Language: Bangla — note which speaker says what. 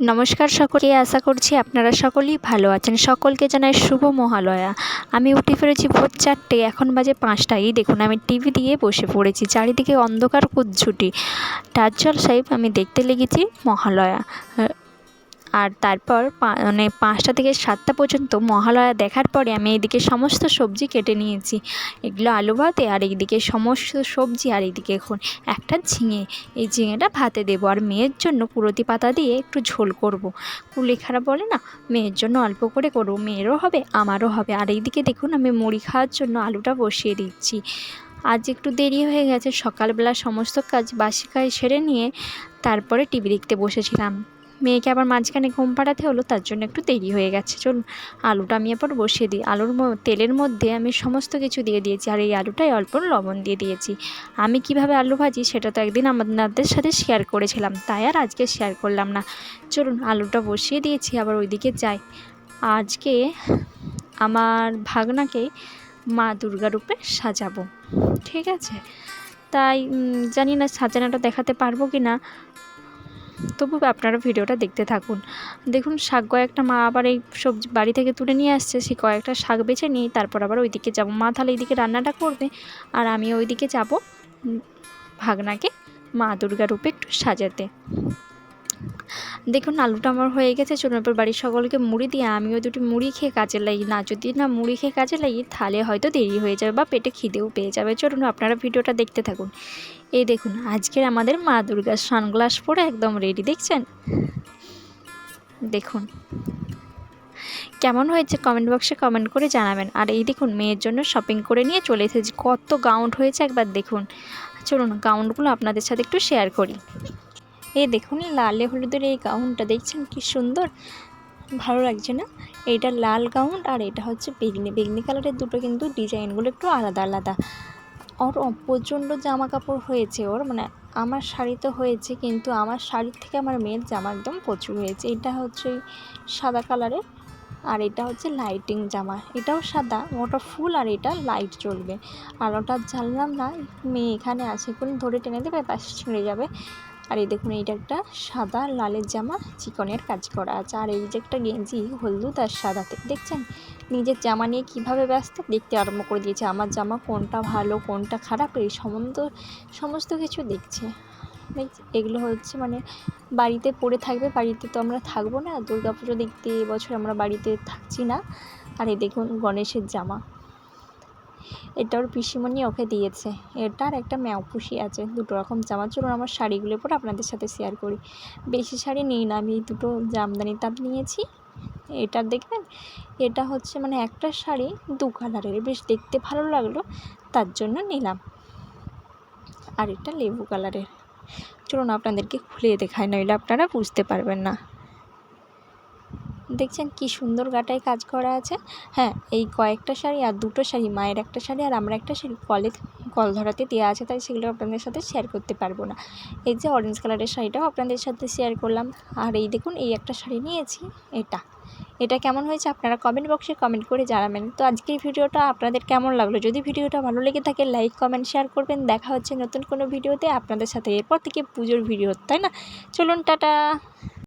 Speaker 1: নমস্কার সকলকে, আশা করছি আপনারা সকলেই ভালো আছেন। সকলকে জানাই শুভ মহালয়া। আমি উঠে ফেলেছি ভোর চারটে, এখন বাজে পাঁচটা। এই দেখুন, আমি টিভি দিয়ে বসে পড়েছি, চারিদিকে অন্ধকার কুজ্ঝুটি টাজ্জল সাহেব, আমি দেখতে লেগেছি মহালয়া। আর তারপর মানে পাঁচটা থেকে সাতটা পর্যন্ত মহালয়া দেখার পরে আমি এইদিকে সমস্ত সবজি কেটে নিয়েছি। এগুলো আলু ভাতে আর এইদিকে সমস্ত সবজি আর এইদিকে এখন একটা ঝিঙে। এই ঝিঙেটা ভাতে দেবো আর মেয়ের জন্য পুরতি পাতা দিয়ে একটু ঝোল করব। কুলেখাড়া বলে না, মেয়ের জন্য অল্প করে করব, মেয়েরও হবে, আমারও হবে। আর এইদিকে দেখুন আমি মুড়ি খাওয়ার জন্য আলুটা বসিয়ে দিচ্ছি। আজ একটু দেরি হয়ে গেছে, সকালবেলা সমস্ত কাজ বাসি কাজ সেরে নিয়ে তারপরে টিভি দেখতে বসেছিলাম। মেয়েকে আবার মাঝখানে ঘুম পাড়াতে হলো, তার জন্য একটু দেরি হয়ে গেছে। চলুন, আলুটা আমি এরপর বসিয়ে দিই। আলুর তেলের মধ্যে আমি সমস্ত কিছু দিয়ে দিয়েছি, আর এই আলুটাই অল্প লবণ দিয়ে দিয়েছি। আমি কীভাবে আলু ভাজি সেটা তো একদিন আপনাদের সাথে শেয়ার করেছিলাম, তাই আর আজকে শেয়ার করলাম না। চলুন, আলুটা বসিয়ে দিয়েছি, আবার ওইদিকে যাই। আজকে আমার ভাগনাকে মা দুর্গা রূপে সাজাবো, ঠিক আছে? তাই জানি না সাজানোটা দেখাতে পারব কি না তবু আপনারা ভিডিওটা দেখতে থাকুন। দেখুন, শাক কয়েকটা মা আবার এই সবজি বাড়ি থেকে তুলে নিয়ে আসছে। সে কয়েকটা শাক বেছে নিয়ে তারপর আবার ওইদিকে যাব। মা তাহলে এইদিকে রান্নাটা করবে। আর আমি ওইদিকে যাব ভাগনাকে মা দুর্গা রূপে একটু সাজাতে। দেখুন, আলুটা আমার হয়ে গেছে। চলুন এরপর বাড়ির সকলকে মুড়ি দিয়ে আমিও দুটি মুড়ি খেয়ে কাজে লাগি না যদি না মুড়ি খেয়ে কাজে লাগি তাহলে হয়তো দেরি হয়ে যাবে বা পেটে খিদেও পেয়ে যাবে। চলুন, আপনারা ভিডিওটা দেখতে থাকুন। এই দেখুন, আজকের আমাদের মা দুর্গা সানগ্লাস পরে একদম রেডি দেখছেন? দেখুন। কেমন হয়েছে কমেন্ট বক্সে কমেন্ট করে জানাবেন। আর এই দেখুন, মেয়ের জন্য শপিং করে নিয়ে চলে এসেছি। কত গাউন্ড হয়েছে, একবার দেখুন। চলুন গাউন্ডগুলো আপনাদের সাথে একটু শেয়ার করি। এই দেখুন, লালে হলুদের এই গাউনটা দেখছেন কি সুন্দর? ভালো লাগছে না? এইটা লাল গাউন আর এটা হচ্ছে বেগনি। বেগনি কালারের দুটো কিন্তু ডিজাইনগুলো একটু আলাদা আলাদা। ওর প্রচণ্ড জামা কাপড় হয়েছে ওর মানে আমার শাড়ি তো হয়েছে, কিন্তু আমার শাড়ির থেকে আমার মেয়ের জামা একদম প্রচুর হয়েছে। এটা হচ্ছে সাদা কালারের আর এটা হচ্ছে লাইটিং জামা। এটাও সাদা, ওটা ফুল আর এটা লাইট চলবে। আর ওটা জানলাম না, মেয়ে এখানে আছে কোন ধরে টেনে দেবে পাশে ছিঁড়ে যাবে। আর এই দেখুন, এইটা একটা সাদা লালের জামা, চিকনের কাজ করা আছে। আর এই যে একটা গেঞ্জি, হলুদ আর সাদাতে, দেখছেন? নিজের জামা নিয়ে কীভাবে ব্যস্ত? দেখতে আরম্ভ করে দিয়েছে। আমার জামা কোনটা ভালো, কোনটা খারাপ, এই সম্বন্ধ, সমস্ত কিছু দেখছে। এগুলো হচ্ছে মানে বাড়িতে পড়ে থাকবে, বাড়িতে তো আমরা থাকব না। দুর্গাপুজো দেখতে এবছর আমরা বাড়িতে থাকছি না। আর এই দেখুন, গণেশের জামা। এটা ওর পিসিমণি ওকে দিয়েছে। এটা আর একটা পুষি আছে, দুটো রকম জামা। চলুন আমার শাড়িগুলো পরে আপনাদের সাথে শেয়ার করি। বেশি শাড়ি নিই না, আমি দুটো জামদানি তাঁত নিয়েছি। এটা দেখবেন? এটা হচ্ছে মানে একটা শাড়ি দু কালারের বেশ দেখতে ভালো লাগল, তার জন্য নিলাম। আর এটা লেবু কালারের চলুন আপনাদেরকে খুলে দেখায় নইলে আপনারা বুঝতে পারবেন না। দেখছেন কি সুন্দর গাটায় কাজ করা আছে। হ্যাঁ এই কয়েকটা শাড়ি আর দুটো শাড়ি, মায়ের একটা শাড়ি আর আমরা একটা শাড়ি কলে কল ধরাতে দেওয়া আছে, তাই সেগুলো আপনাদের সাথে শেয়ার করতে পারব না। এই যে অরেঞ্জ কালারের শাড়িটাও আপনাদের সাথে শেয়ার করলাম। আর এই দেখুন, এই একটা শাড়ি নিয়েছি, এটা। এটা কেমন হয়েছে আপনারা কমেন্ট বক্সে কমেন্ট করে জানাবেন। তো আজকের ভিডিওটা আপনাদের কেমন লাগল? যদি ভিডিওটা ভালো লেগে থাকে লাইক কমেন্ট শেয়ার করবেন। দেখা হচ্ছে নতুন কোনো ভিডিওতে আপনাদের সাথে, এরপর থেকে পুজোর ভিডিও, তাই না? চলুন, টাটা!